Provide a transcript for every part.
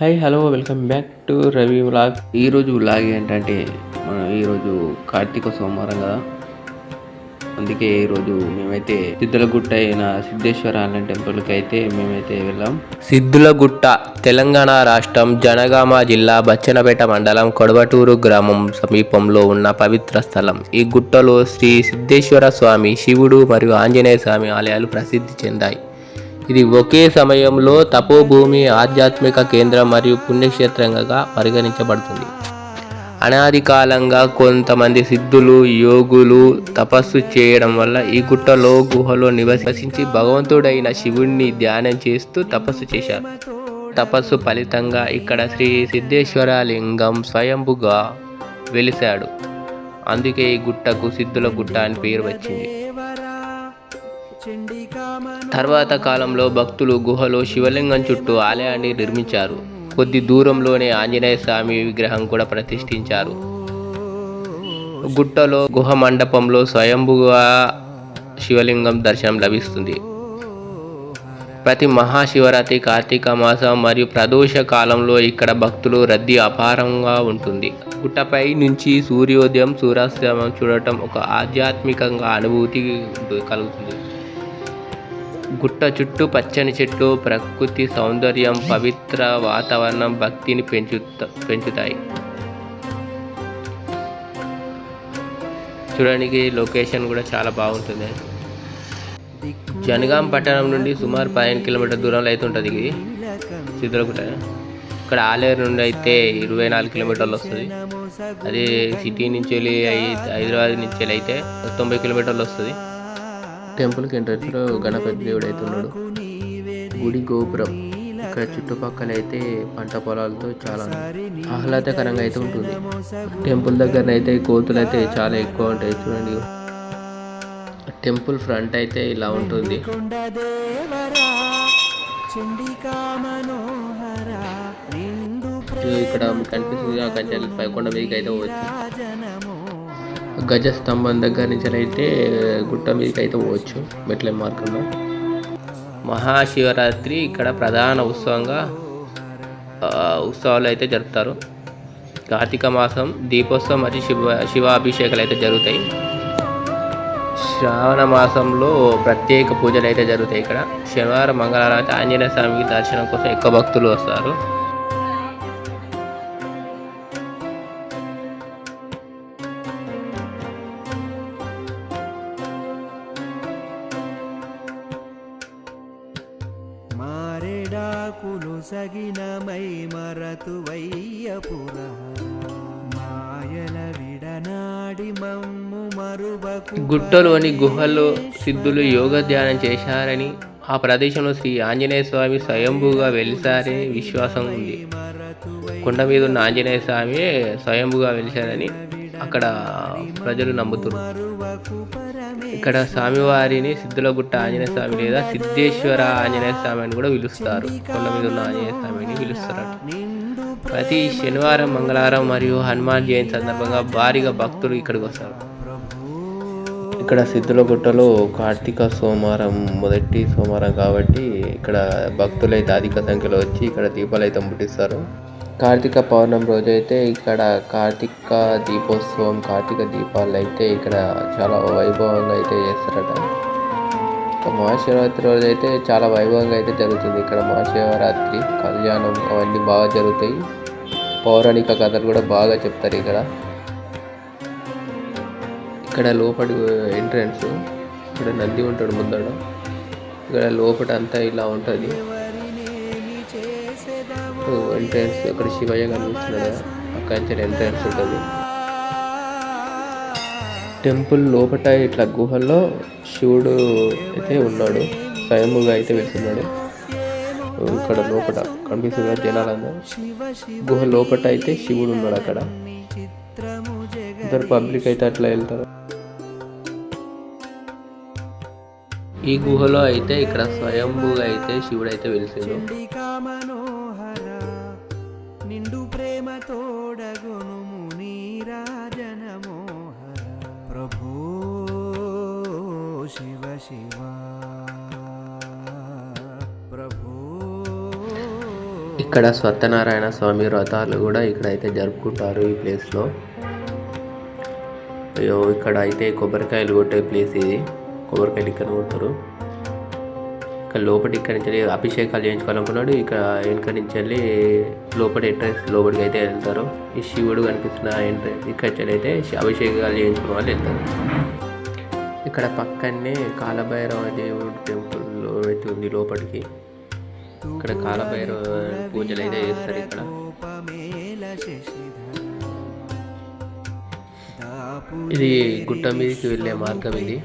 Hi hello welcome back to Ravi vlog ఈరోజు vlog ఏంటంటే మనం ఈరోజు కార్తీక సోమవారం కదా. అందుకే ఈరోజు మేమైతే సిద్ధులగుట్ట అయిన సిద్ధేశ్వర అనే టెంపుల్కి అయితే మేమైతే వెళ్ళాం. సిద్ధులగుట్ట తెలంగాణ రాష్ట్రం జనగామ జిల్లా బచ్చనపేట మండలం కొడవటూరు గ్రామం సమీపంలో ఉన్న పవిత్ర స్థలం. ఈ గుట్టలో శ్రీ సిద్ధేశ్వర స్వామి శివుడు మరియు ఆంజనేయ స్వామి ఆలయాలు ప్రసిద్ధి చెందాయి. ఇది ఒకే సమయంలో తపోభూమి ఆధ్యాత్మిక కేంద్రం మరియు పుణ్యక్షేత్రంగా పరిగణించబడుతుంది. అనాది కాలంగా కొంతమంది సిద్ధులు యోగులు తపస్సు చేయడం వల్ల ఈ గుట్టలో గుహలో నివసించి భగవంతుడైన శివుణ్ణి ధ్యానం చేస్తూ తపస్సు చేశారు. తపస్సు ఫలితంగా ఇక్కడ శ్రీ సిద్ధేశ్వర లింగం స్వయంభుగా వెలిశాడు. అందుకే ఈ గుట్టకు సిద్ధుల గుట్ట అని పేరు వచ్చింది. తర్వాత కాలంలో భక్తులు గుహలో శివలింగం చుట్టూ ఆలయాన్ని నిర్మించారు. కొద్ది దూరంలోనే ఆంజనేయ స్వామి విగ్రహం కూడా ప్రతిష్ఠించారు. గుట్టలో గుహ మండపంలో స్వయంభుగా శివలింగం దర్శనం లభిస్తుంది. ప్రతి మహాశివరాత్రి కార్తీక మాసం మరియు ప్రదోష కాలంలో ఇక్కడ భక్తులు రద్దీ అపారంగా ఉంటుంది. గుట్టపై నుంచి సూర్యోదయం సూర్యాస్తమయం చూడటం ఒక ఆధ్యాత్మికంగా అనుభూతి కలుగుతుంది. గుట్ట చుట్టూ పచ్చని చెట్లు ప్రకృతి సౌందర్యం పవిత్ర వాతావరణం భక్తిని పెంచు పెంచుతాయి. చూడడానికి లొకేషన్ కూడా చాలా బాగుంటుంది. జనగాం పట్టణం నుండి సుమారు పదిహేను కిలోమీటర్ దూరంలో అయితే ఉంటుంది ఇది. సిద్ధులగుట్ట ఇక్కడ ఆలేరు నుండి అయితే ఇరవై నాలుగు కిలోమీటర్లు వస్తుంది. అదే సిటీ నుంచి వెళ్ళి హైదరాబాద్ నుంచి వెళ్ళి అయితే తొంభై కిలోమీటర్లు వస్తుంది. టెంపుల్కి ఎంట్రన్స్లో గణపతి దేవుడు అయితే ఉన్నాడు గుడి గోపురం. ఇక్కడ చుట్టుపక్కల అయితే పంట పొలాలతో చాలా ఆహ్లాదకరంగా అయితే ఉంటుంది. టెంపుల్ దగ్గర అయితే కోతులు అయితే చాలా ఎక్కువ ఉంటాయి చూడండి. టెంపుల్ ఫ్రంట్ అయితే ఇలా ఉంటుంది. ఇక్కడ మీకు కనిపిస్తుంది ఆ పైకొండ మీదకి అయితే గజ స్తంభం దగ్గర నుంచి అయితే గుట్ట మీదకి అయితే పోవచ్చు మెట్ల మార్గంలో. మహాశివరాత్రి ఇక్కడ ప్రధాన ఉత్సవంగా ఉత్సవాలు అయితే జరుపుతారు. కార్తీక మాసం దీపోత్సవం మరియు శివ శివాభిషేకాలు అయితే జరుగుతాయి. శ్రావణ మాసంలో ప్రత్యేక పూజలు అయితే జరుగుతాయి ఇక్కడ. శనివారం మంగళవారం అయితే ఆంజనేయ స్వామికి దర్శనం కోసం ఎక్కువ భక్తులు వస్తారు. మారెడాకులు సగినమై మరతు వయ్యపుర. మాయల విడనాడి మమ్ము గుట్టలోని గుహల్లో సిద్ధులు యోగ ధ్యానం చేశారని ఆ ప్రదేశంలో శ్రీ ఆంజనేయ స్వామి స్వయంభూగా వెలిసారని విశ్వాసం ఉంది. కొండ మీద ఉన్న ఆంజనేయ స్వామి స్వయంభూగా వెలిశారని అక్కడ ప్రజలు నమ్ముతున్నారు ఇక్కడ స్వామివారిని సిద్ధులగుట్ట ఆంజనేయ స్వామి లేదా సిద్ధేశ్వర ఆంజనేయ స్వామి అని కూడా పిలుస్తారు. కొండ మీద ఉన్న ఆంజనేయ స్వామిని పిలుస్తారు ప్రతి శనివారం మంగళవారం మరియు హనుమాన్ జయంతి సందర్భంగా భారీగా భక్తులు ఇక్కడికి వస్తారు. ఇక్కడ సిద్ధులగుట్టలో కార్తీక సోమవారం మొదటి సోమవారం కాబట్టి ఇక్కడ భక్తులైతే అధిక సంఖ్యలో వచ్చి ఇక్కడ దీపాలు అయితే ముట్టిస్తారు. కార్తీక పౌర్ణమి రోజు అయితే ఇక్కడ కార్తీక దీపోత్సవం కార్తీక దీపాలు అయితే ఇక్కడ చాలా వైభవంగా అయితే చేస్తారట. మహాశివరాత్రి రోజు అయితే చాలా వైభవంగా అయితే జరుగుతుంది. ఇక్కడ మహాశివరాత్రి కళ్యాణం అవన్నీ బాగా జరుగుతాయి. పౌరాణిక కథలు కూడా బాగా చెప్తారు ఇక్కడ. ఇక్కడ లోపలి ఎంట్రన్స్ ఇక్కడ నంది ఉంటాడు ముందర. ఇక్కడ లోపల అంతా ఇలా ఉంటుంది. ఎంట్రన్స్ ఇక్కడ శివయ్య కనిపిస్తున్నాడు అక్కడ నుంచి ఎంట్రన్స్ ఉంటుంది. టెంపుల్ లోపట ఇట్లా గుహల్లో శివుడు అయితే ఉన్నాడు. స్వయంగా అయితే వెళ్తున్నాడు. ఇక్కడ లోపల కనిపిస్తుంది జనాలందరూ. గుహ లోపట అయితే శివుడు ఉన్నాడు అక్కడ. ఇద్దరు పబ్లిక్ అయితే అట్లా వెళ్తారు. ఈ గుహలో అయితే ఇక్కడ స్వయంభూగా అయితే శివుడు అయితే వెలిసిండు ప్రేమ తోడగును మునీరాజన మోహన ప్రభో శివ శివ. ప్రభో ఇక్కడ సత్యనారాయణ స్వామి వ్రతాలు కూడా ఇక్కడైతే జరుపుకుంటారు ఈ ప్లేస్లో. అయ్యో ఇక్కడ అయితే కొబ్బరికాయలు కొట్టే ప్లేస్ ఇది. కొబ్బరికాయలు ఇక్కడ కొడతారు. ఇక్కడ లోపలి ఇక్కడ నుంచి వెళ్ళి అభిషేకాలు చేయించుకోవాలనుకున్నాడు. ఇక్కడ వెనక నుంచి వెళ్ళి లోపల ఎంట్రెన్స్ లోపలికి అయితే వెళ్తారు. ఈ శివుడు కనిపిస్తున్న ఎంట్రెన్స్ ఇక్కడ నుంచి అయితే అభిషేకాలు చేయించుకున్న వాళ్ళు వెళ్తారు. ఇక్కడ పక్కనే కాలభైరవ దేవుడు టెంపుల్ అయితే ఉంది లోపలికి. ఇక్కడ కాలభైరవ పూజలు అయితే చేస్తారు ఇక్కడ. ఇది గుట్ట మీదకి వెళ్ళే మార్గం ఇది.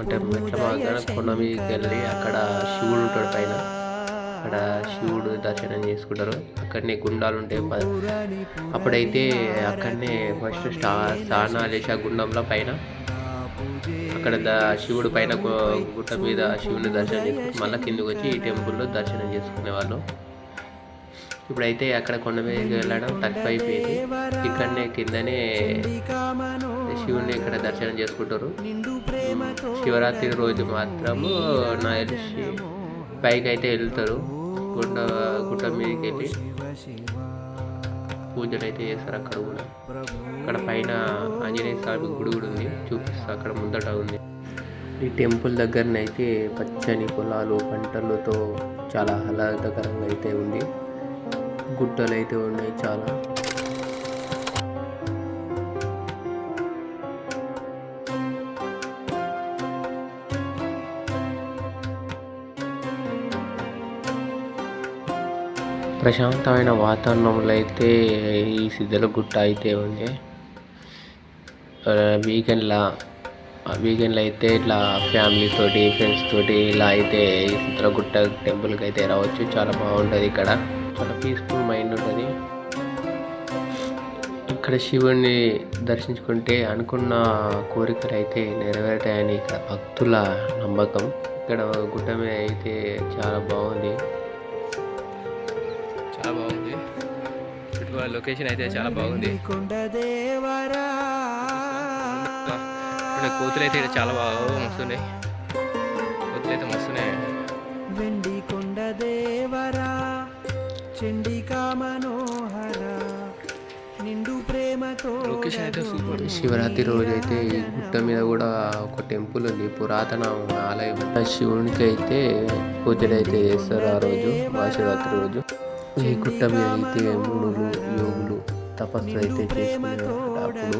అంటే మెట్ల మార్గాన కొండ మీదకి వెళ్ళి అక్కడ శివుడు ఉంటాడు పైన. అక్కడ శివుడు దర్శనం చేసుకుంటారు. అక్కడనే గుండాలు ఉంటాయి. ప- అప్పుడైతే అక్కడనే ఫస్ట్ స్టా స్నానాలు చేసి ఆ గుండంలో పైన అక్కడ ద శివుడు పైన గుట్ట మీద శివుని దర్శనం చేసుకుని మళ్ళీ కిందకి వచ్చి ఈ టెంపుల్లో దర్శనం చేసుకునేవాళ్ళు ఇప్పుడైతే అక్కడ కొండ మీదకి వెళ్ళడం తక్కువ అయిపోయింది ఇక్కడనే కిందనే శివుని ఇక్కడ దర్శనం చేసుకుంటారు. శివరాత్రి రోజు మాత్రము నా తెలిసి పైకి అయితే వెళ్తారు. గుట్ట గుట్ట మీదకి వెళ్ళి పూజలు అయితే చేస్తారు అక్కడ కూడా. అక్కడ పైన ఆంజనేయ స్వామి గుడి కూడా ఉంది. చూపిస్తా అక్కడ ముందట ఉంది. ఈ టెంపుల్ దగ్గరనైతే పచ్చని పొలాలు పంటలతో చాలా ఆహ్లాదకరంగా అయితే ఉంది. గుట్టలు అయితే ఉన్నాయి చాలా. ప్రశాంతమైన వాతావరణంలో అయితే ఈ సిద్ధల గుట్ట అయితే ఉంది వీకెండ్లా వీకెండ్లో అయితే ఇట్లా ఫ్యామిలీ తోటి ఫ్రెండ్స్ తోటి ఇలా అయితే ఈ సిద్ధల గుట్ట టెంపుల్కి అయితే రావచ్చు. చాలా బాగుంటుంది ఇక్కడ. చాలా పీస్ఫుల్ మైండ్ ఉంటుంది. ఇక్కడ శివుణ్ణి దర్శించుకుంటే అనుకున్న కోరికలు అయితే నెరవేరుతాయని ఇక్కడ భక్తుల నమ్మకం. ఇక్కడ గుట్ట మీద అయితే చాలా బాగుంది. చాలా బాగుంది. చుట్టుపక్కల లొకేషన్ అయితే చాలా బాగుంది. కొండ దేవరా ఇక్కడ కోతులు అయితే ఇక్కడ చాలా బాగా వస్తున్నాయి. కోతులు అయితే మస్తున్నాయి. వెండి కొండ దేవరా చండికా మనోహర నిండు ప్రేమతో లొకేషన్ అయితే సూపర్ శివరాత్రి రోజు అయితే ఈ గుట్ట మీద కూడా ఒక టెంపుల్ ఉంది. పురాతన ఆలయం. శివునికి అయితే పూజలు అయితే చేస్తారు ఆ రోజు మహాశివరాత్రి రోజు. ఈ గుట్ట మీద అయితే మునులు యోగులు తపస్సు అయితే చేసుకునేవారు అప్పుడు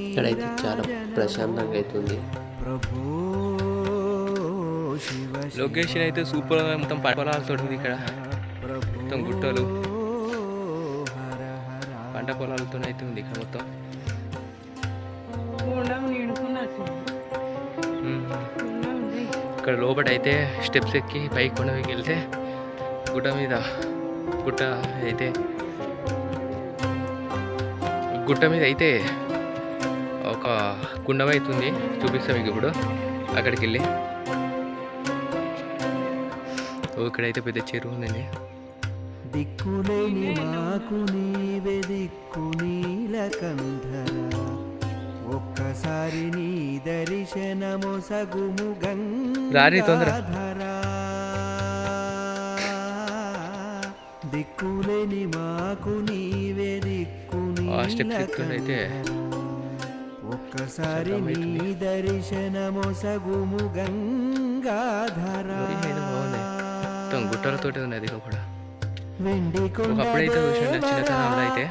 ఇక్కడైతే చాలా ప్రశాంతంగా అవుతుంది లొకేషన్ అయితే సూపర్ మొత్తం పొలాలతో ఉంది ఇక్కడ. మొత్తం గుట్టలు. పంట పొలాలతో అయితే ఉంది ఇక్కడ మొత్తం. ఇక్కడ లోపల అయితే స్టెప్స్ ఎక్కి పైకి కొండకి వెళ్తే గుట్ట మీద గుట్ట అయితే గుట్ట మీద అయితే ఒక గుండం అవుతుంది. చూపిస్తాం మీకు ఇప్పుడు. అక్కడికి వెళ్ళి ఇక్కడైతే పెద్ద చెరువు ఉందండి. దిక్కులేని మాకు నీవే దిక్కు నీలకంధర ఒక్కసారి నీ దర్శనము సగుము. గంగాధరా. దిక్కులేని మాకు నీవే దిక్కు ఎక్కుతుండైతే ఒక్కసారి నీ దర్శనము సగుము గంగాధరా. మొత్తం గుట్టలతోటి ఉన్నది వెండి ఒకప్పుడైతే చూసిండే చిన్నతనంలో అయితే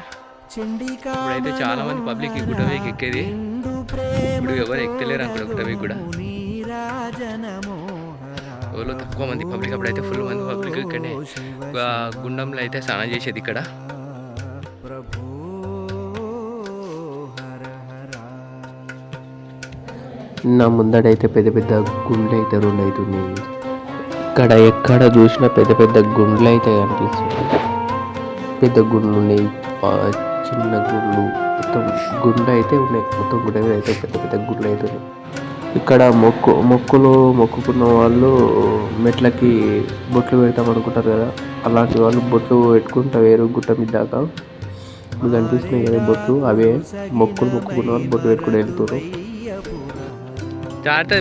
ఇప్పుడైతే చాలా మంది పబ్లిక్ ఈ ఎక్కేది. ఇప్పుడు ఎవరు ఎక్కలేరు అక్కడ గుట్ట పైకి కూడా ఎవరో తక్కువ మంది పబ్లిక్ అప్పుడైతే ఫుల్ మంది పబ్లిక్ ఇక్కడే గుండంలో అయితే స్నానం చేసేది ఇక్కడ. నా ముందడైతే పెద్ద పెద్ద గుండ్లు అయితే రెండు అవుతున్నాయి ఇక్కడ ఎక్కడ చూసినా పెద్ద పెద్ద గుండ్లు అయితే కనిపిస్తుంది పెద్ద గుండ్లు ఉన్నాయి చిన్న గుండ్లు మొత్తం గుండ్లు అయితే ఉన్నాయి. మొత్తం గుండె అయితే పెద్ద పెద్ద గుండ్లు అయితే ఉన్నాయి. ఇక్కడ మొక్కు మొక్కులు మొక్కుకున్న వాళ్ళు మెట్లకి బొట్లు పెడతాం అనుకుంటారు కదా. అలాంటి వాళ్ళు బొట్లు పెట్టుకుంటా వేరు గుట్ట మీద దాకా. మీకు అనిపిస్తున్నాయి కదా బొట్లు అవే మొక్కులు మొక్కుకున్న వాళ్ళు బొట్లు పెట్టుకుని వెళ్తారు జాగ్రత్త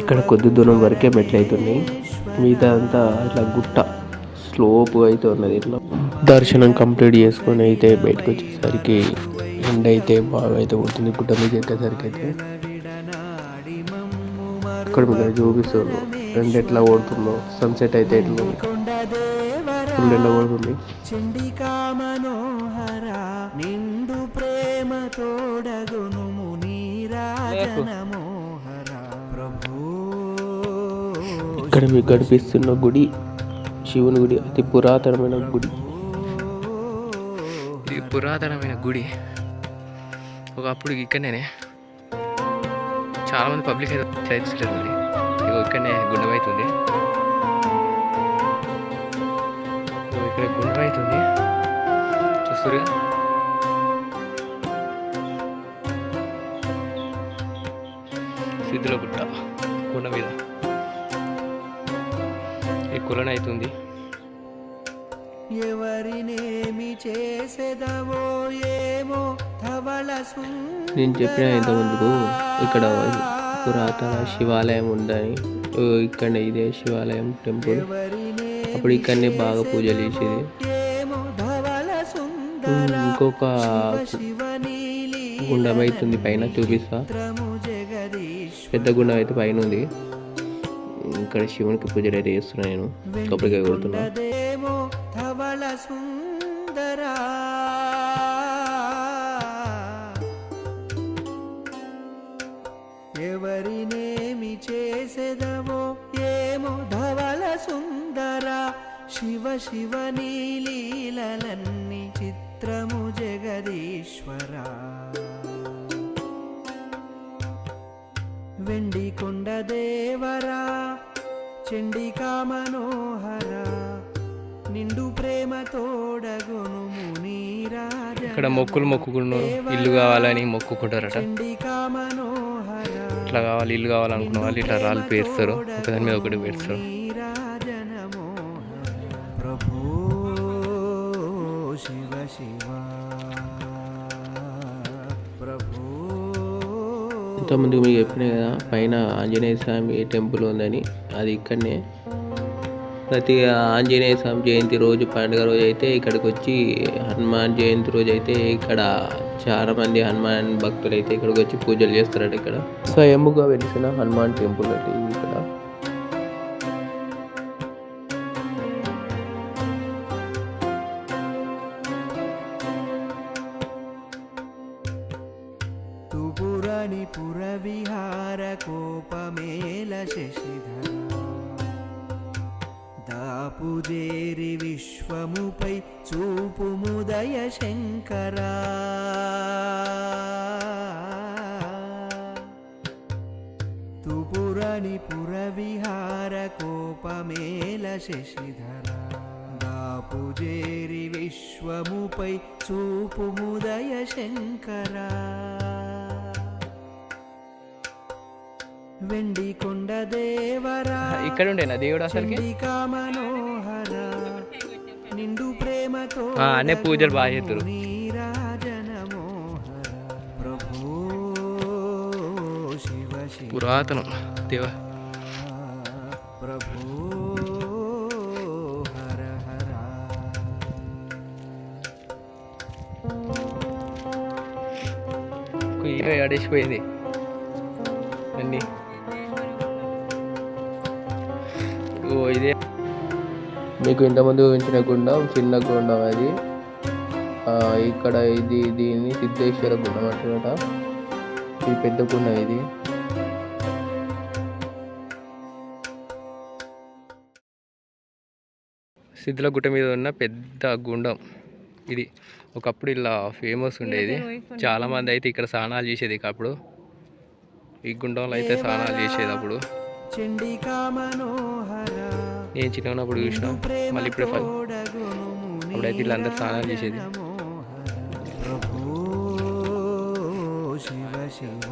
ఇక్కడ కొద్ది దూరం వరకే మెట్లు అవుతున్నాయి మిగతా అంతా ఇట్లా గుట్ట స్లోప్ అయితే ఉన్నది ఇట్లా. దర్శనం కంప్లీట్ చేసుకొని అయితే బయటకు వచ్చేసరికి ఎండ అయితే బాగా అయితే కొడుతుంది గుట్ట మీద ఎక్కేసరికి అయితే ఇక్కడ మీకు చూపిస్తుంది ఎండ ఎట్లా కొడుతుందో సన్సెట్ అయితే ఎట్లా ఫుల్ ఎండ కొడుతుంది? చండికా మనోహర నిండు ప్రేమ తోడగును ప్రభు ఇక్కడ మీకు కనిపిస్తున్న గుడి శివుని గుడి అతి పురాతనమైన గుడి. పురాతనమైన గుడి. ఒకప్పుడు ఇక్కడనే చాలామంది పబ్లిక్ అయితే మరి. ఇగో ఇక్కడనే గుండెం అవుతుంది ఇక్కడ గుండం అవుతుంది చూస్తురుగా సిద్ధుల గుట్ట కొండ మీద. ఈ కులన అవుతుంది ఎవరినేమి చేసేదవో ఏమో నేను చెప్పిన ఇంతకుముందుకు ఇక్కడ పురాతన శివాలయం ఉందని ఓ ఇక్కడ ఇదే శివాలయం టెంపుల్. అప్పుడు ఇక్కడనే బాగా పూజలు చేసేది. ఇంకొక గుండం అవుతుంది పైన చూపిస్తా. పెద్ద గుండం అయితే పైన ఉంది. ఇక్కడ శివునికి పూజలు అయితే చేస్తున్నా నేను. కొబ్బరికాయ కొడుతున్నా. శివ నీలీలన్నీ చిత్రము జగదీశ్వరా. వెండి కొండ దేవరా చండికా మనోహర నిండు ప్రేమ తోడగొను మునీరాజ. ఇక్కడ మొక్కులు మొక్కుకున్నారు ఇల్లు కావాలని మొక్కుకుంటారట. చండికా మనోహర ఇట్లా కావాలి ఇల్లు కావాలనుకున్న వాళ్ళు ఇట్లా రాళ్ళు పేరుస్తారు. ఒకదాని మీద ఒకటి పేరుస్తారు. ఇంతకుముందు మీకు చెప్పిన కదా పైన ఆంజనేయ స్వామి టెంపుల్ ఉందని అది ఇక్కడనే. ప్రతి ఆంజనేయ స్వామి జయంతి రోజు పండుగ రోజు అయితే ఇక్కడికి వచ్చి హనుమాన్ జయంతి రోజు అయితే ఇక్కడ చాలా మంది హనుమాన్ భక్తులు అయితే ఇక్కడికి వచ్చి పూజలు చేస్తారట ఇక్కడ. స్వయముగా వెలిసిన హనుమాన్ టెంపుల్ అంటే ఇది ఇక్కడ తుపురని పురవిహార కోపమేల శశిధర దాపుజేరి విశ్వముపై చూపుముదయ శంకరా తుపురని పురవిహార వెండి కొండ దేవరా ఇక్కడ ఉండేనా దేవుడు అసలుకి? నిండు ప్రేమతో అనే పూజలు బాగా చేస్తారు. పురాతనం దేవ. ప్రభు హర హర. ఇరవై ఆడేసిపోయింది. మీకు ఇంతమంది ఊహించిన గుండం చిన్న గుండం అది. ఇక్కడ ఇది దీన్ని సిద్ధేశ్వర గుండం అంటారట ఇది పెద్ద గుండం ఇది. సిద్ధుల గుట్ట మీద ఉన్న పెద్ద గుండం ఇది. ఒకప్పుడు ఇలా ఫేమస్ ఉండేది. చాలా మంది అయితే ఇక్కడ స్నానాలు చేసేది అప్పుడు. ఈ గుండంలో అయితే స్నానాలు చేసేది అప్పుడు. నేను చిన్న ఉన్నప్పుడు చూసిన. మళ్ళీ ఇప్పుడే ఇలా అందరు స్నానాలు చేసేది. ప్రభు శివ శివ.